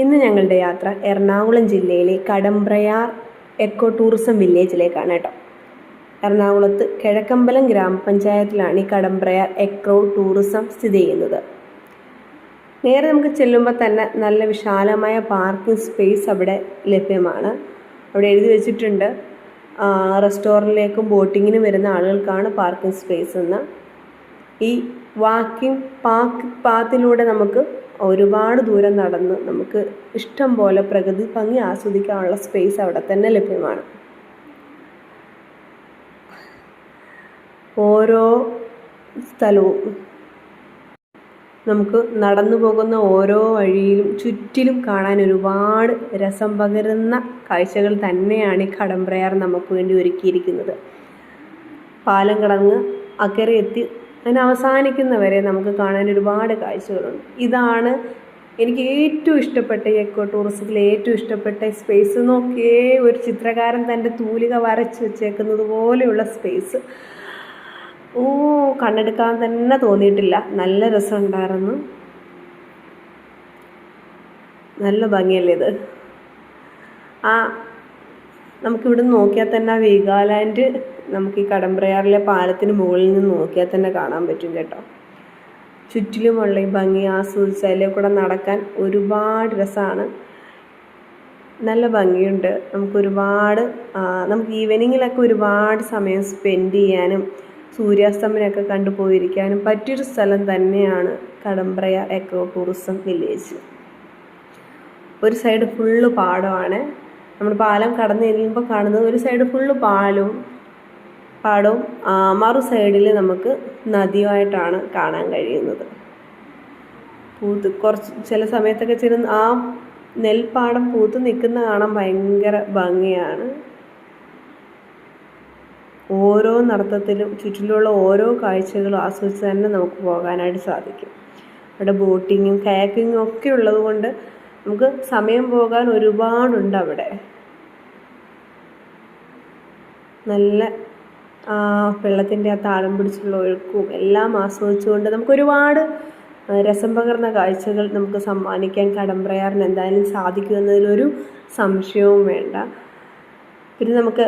ഇന്ന് ഞങ്ങളുടെ യാത്ര എറണാകുളം ജില്ലയിലെ കടമ്പ്രയാർ എക്കോ ടൂറിസം വില്ലേജിലേക്കാണ് കേട്ടോ. എറണാകുളത്ത് കിഴക്കമ്പലം ഗ്രാമപഞ്ചായത്തിലാണ് ഈ കടമ്പ്രയാർ എക്കോ ടൂറിസം സ്ഥിതി ചെയ്യുന്നത്. നേരെ നമുക്ക് ചെല്ലുമ്പോൾ തന്നെ നല്ല വിശാലമായ പാർക്കിംഗ് സ്പേസ് അവിടെ ലഭ്യമാണ്. അവിടെ എഴുതി വെച്ചിട്ടുണ്ട് റെസ്റ്റോറന്റിലേക്കും ബോട്ടിങ്ങിനും വരുന്ന ആളുകൾക്കാണ് പാർക്കിംഗ് സ്പേസ് എന്ന്. ഈ വാക്കിംഗ് പാക്ക് പാത്തിലൂടെ നമുക്ക് ഒരുപാട് ദൂരം നടന്ന് നമുക്ക് ഇഷ്ടം പോലെ പ്രകൃതി ഭംഗി ആസ്വദിക്കാനുള്ള സ്പേസ് അവിടെ തന്നെ ലഭ്യമാണ്. ഓരോ സ്ഥലവും നമുക്ക് നടന്നു പോകുന്ന ഓരോ വഴിയിലും ചുറ്റിലും കാണാൻ ഒരുപാട് രസം പകരുന്ന കാഴ്ചകൾ തന്നെയാണ് ഈ കടമ്പ്രയാർ നമുക്ക് വേണ്ടി ഒരുക്കിയിരിക്കുന്നത്. പാലം കടന്ന് അക്കരെ എത്തി അതിന് അവസാനിക്കുന്നവരെ നമുക്ക് കാണാൻ ഒരുപാട് കാഴ്ചകളുണ്ട്. ഇതാണ് എനിക്ക് ഏറ്റവും ഇഷ്ടപ്പെട്ട എക്കോ ടൂറിസത്തിലെ ഏറ്റവും ഇഷ്ടപ്പെട്ട സ്പേസ് നോക്കിയേ ഒരു ചിത്രകാരൻ തന്റെ തൂലിക വരച്ച് വെച്ചേക്കുന്നത് പോലെയുള്ള സ്പേസ് ഓ കണ്ണെടുക്കാൻ തന്നെ തോന്നിയിട്ടില്ല. നല്ല രസമുണ്ടായിരുന്നു. നല്ല ഭംഗിയല്ലേ ഇത്? ആ നമുക്കിവിടെ നോക്കിയാൽ തന്നെ ആ വീഗാലാൻഡ് നമുക്ക് ഈ കടമ്പ്രയാറിലെ പാലത്തിന് മുകളിൽ നിന്ന് നോക്കിയാൽ തന്നെ കാണാൻ പറ്റും കേട്ടോ. ചുറ്റിലുമുള്ള ഈ ഭംഗി ആസ്വദിച്ച് അതിലെ കൂടെ നടക്കാൻ ഒരുപാട് രസമാണ്. നല്ല ഭംഗിയുണ്ട്. നമുക്കൊരുപാട് നമുക്ക് ഈവനിങ്ങിലൊക്കെ ഒരുപാട് സമയം സ്പെൻഡ് ചെയ്യാനും സൂര്യാസ്തമനമൊക്കെ കണ്ടു പോയിരിക്കാനും പറ്റിയൊരു സ്ഥലം തന്നെയാണ് കടമ്പ്രയ എക്കോ ടൂറിസം വില്ലേജ്. ഒരു സൈഡ് ഫുള്ള് പാടമാണ്. നമ്മൾ പാലം കടന്നു കഴിയുമ്പോൾ കാണുന്നത് ഒരു സൈഡ് ഫുള്ള് പാലവും പാടവും മറു സൈഡിൽ നമുക്ക് നദിയുമായിട്ടാണ് കാണാൻ കഴിയുന്നത്. പൂത്ത് കുറച്ച് ചില സമയത്തൊക്കെ ചില ആ നെൽപ്പാടം പൂത്ത് നിൽക്കുന്ന കാണാൻ ഭയങ്കര ഭംഗിയാണ്. ഓരോ നർത്തത്തിലും ചുറ്റിലുള്ള ഓരോ കാഴ്ചകളും ആസ്വദിച്ച് തന്നെ നമുക്ക് പോകാനായിട്ട് സാധിക്കും. അവിടെ ബോട്ടിങ്ങും കയാക്കിങ്ങും ഒക്കെ ഉള്ളത് കൊണ്ട് നമുക്ക് സമയം പോകാൻ ഒരുപാടുണ്ട് അവിടെ നല്ല വെള്ളത്തിന്റെ ആ താളം പിടിച്ചുള്ള ഒഴുക്കും എല്ലാം ആസ്വദിച്ചുകൊണ്ട് നമുക്കൊരുപാട് രസം പകർന്ന കാഴ്ചകൾ നമുക്ക് സമ്മാനിക്കാൻ കടമ്പ്രയാറിന് എന്തായാലും സാധിക്കുമെന്നതിലൊരു സംശയവും വേണ്ട. പിന്നെ നമുക്ക്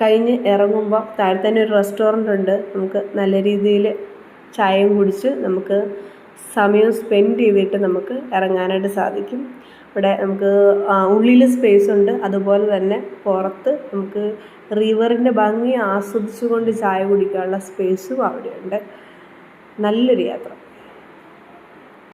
കഴിഞ്ഞ് ഇറങ്ങുമ്പോൾ താഴെ തന്നെ ഒരു റെസ്റ്റോറന്റ് ഉണ്ട് നമുക്ക് നല്ല രീതിയിൽ ചായയും കുടിച്ച് നമുക്ക് സമയം സ്പെൻഡ് ചെയ്തിട്ട് നമുക്ക് ഇറങ്ങാനായിട്ട് സാധിക്കും. ഇവിടെ നമുക്ക് ഉള്ളിൽ സ്പേസ് ഉണ്ട്. അതുപോലെ തന്നെ പുറത്ത് നമുക്ക് റിവറിന്റെ ഭംഗി ആസ്വദിച്ചുകൊണ്ട് ചായ കുടിക്കാനുള്ള സ്പേസും അവിടെയുണ്ട്. നല്ലൊരു യാത്ര.